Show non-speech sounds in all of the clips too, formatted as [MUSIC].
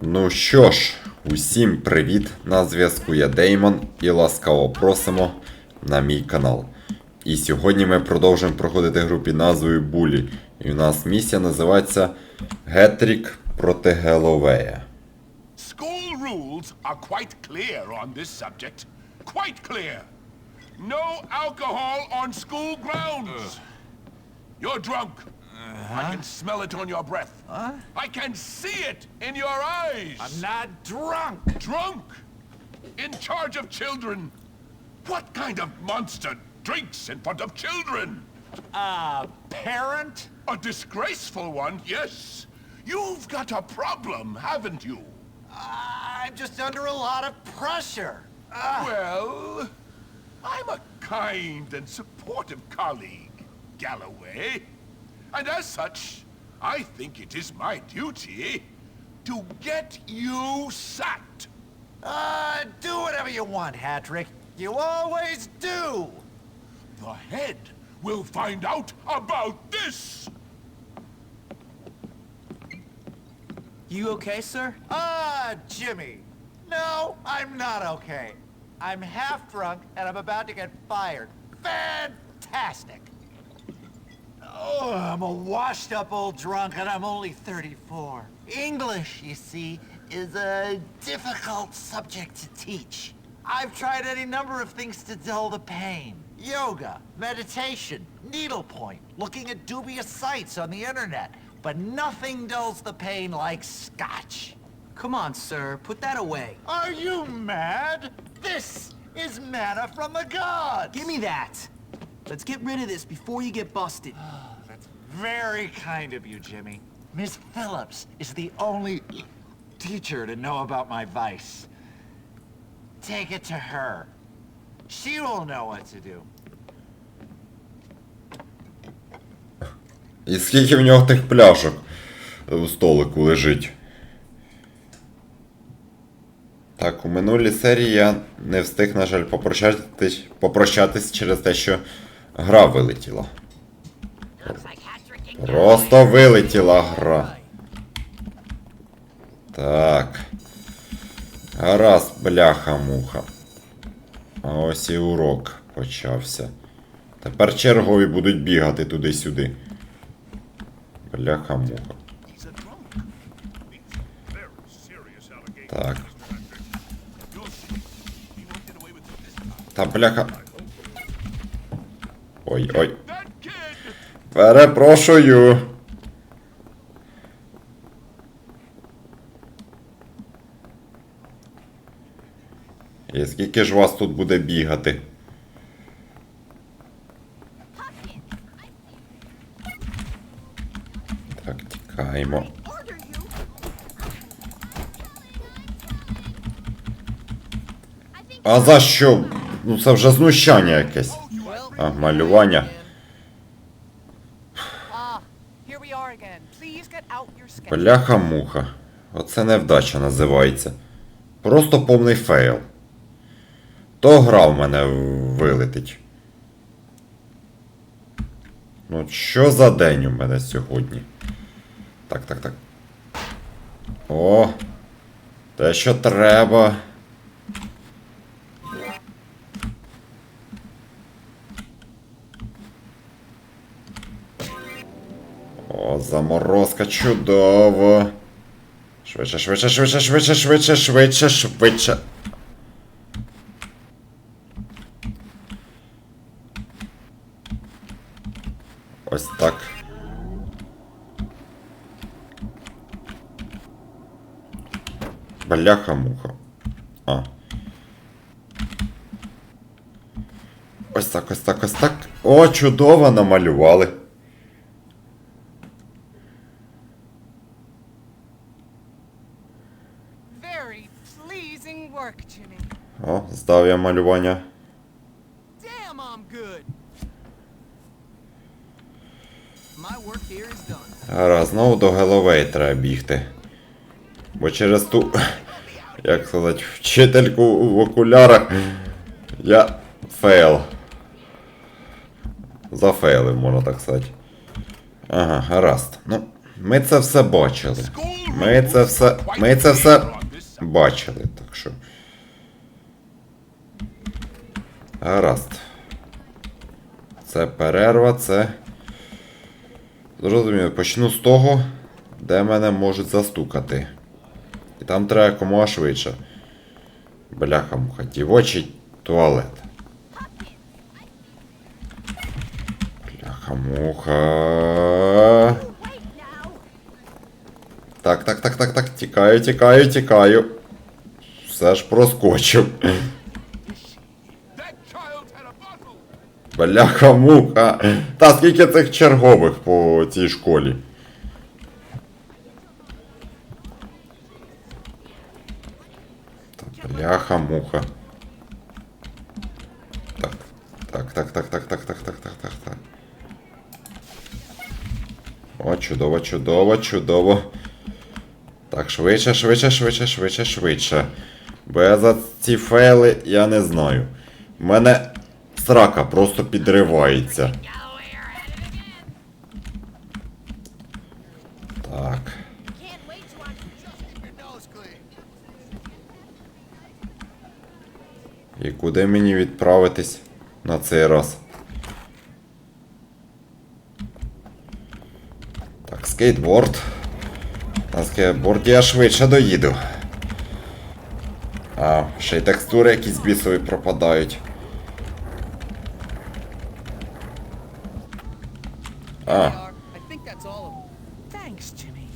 Ну що ж, усім привіт! На зв'язку я Деймон і ласкаво просимо на мій канал. І сьогодні ми продовжуємо проходити гру під назвою Булі. І у нас місія називається Гетрік проти Геловея. School rules are quite clear on this subject. Quite clear. No alcohol on school grounds. You're drunk. I can smell it on your breath. I can see it in your eyes. I'm not drunk. drunk. In charge of children. What kind of monster drinks in front of children? A parent? A disgraceful one, yes. You've got a problem, haven't you? I'm just under a lot of pressure. Uh, Well, I'm a kind and supportive colleague, Galloway. And as such, I think it is my duty to get you sacked. uh, do whatever you want, Hatrick. You always do. The head will find out about this. You okay, sir? Ah, Jimmy. No, I'm not okay. I'm half drunk and I'm about to get fired. Fantastic. Oh, I'm a washed up old drunk and I'm only 34. English, you see, is a difficult subject to teach. I've tried any number of things to dull the pain. Yoga, meditation, needlepoint, looking at dubious sites on the internet. But nothing dulls the pain like scotch. Come on, sir. Put that away. Are you mad? This is manna from the gods! Give me that. Let's get rid of this before you get busted. That's very kind of you, Jimmy. Miss Phillips is the only teacher to know about my vice. Take it to her. She will know what to do. І скільки в нього тих пляшок у столику лежить? Так, у минулій серії я не встиг, на жаль, попрощатись, попрощатись через те, що гра вилетіла. Просто вилетіла гра. Так. Гаразд, бляха-муха. А ось і урок почався. Тепер чергові будуть бігати туди-сюди. Бляха-муха. Так. You'll see. He won't get away with it this time. Та бляха. Ой, ой. Перепрошую. І скільки ж вас тут буде бігати? Так, тікаємо. А за що? Ну це вже знущання якесь. А, малювання. Бляха-муха. Оце невдача називається. Просто повний фейл. То гра в мене вилетить. Ну, що за день у мене сьогодні? Так, так, так. О! Те, що треба. О, заморозка чудово. Швидше, швидше, швидше, швидше, швидше, швидше, швидше. Ось так. Бляха-муха. А. Ось так, ось так, ось так. О, чудово намалювали. Very pleasing work, Jimmy. О, здав я малювання. Гаразд, знову до Геловей треба бігти. Бо через ту. [LAUGHS] Як сказати, вчительку в окулярах. Я фейл. Зафейлив, можна так сказати. Ага, гаразд. Ну, Ми це все бачили. Ми це все. Ми це все бачили, так що. Гаразд. Це перерва, це. Зрозуміло, почну з того, де мене можуть застукати. І там треба якомога швидше. Бляха муха, дівочий туалет. Бляха муха. Так, так, так, так, так. Тікаю, тікаю, тікаю. Все ж проскочив. Бляха муха. Та скільки цих чергових по цій школі? Бляха муха. Так. Так, так, так, так, так, так, так, так, так, так. О, чудово, чудово, чудово. Так, швидше, швидше, швидше, швидше, швидше. За ці фейли я не знаю. У мене срака просто підривається. Так. І куди мені відправитись на цей раз? Так, скейтборд. На скейтборді я швидше доїду. А, ще й текстури якісь бісові пропадають. А, I think that's all of them. Thanks, Jimmy.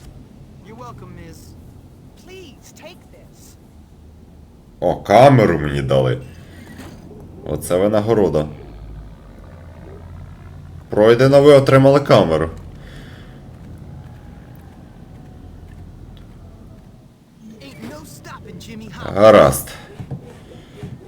You're welcome, Miss. Please take this. о, камеру мені дали. Оце винагорода. Пройдено, ви отримали камеру. Гаразд.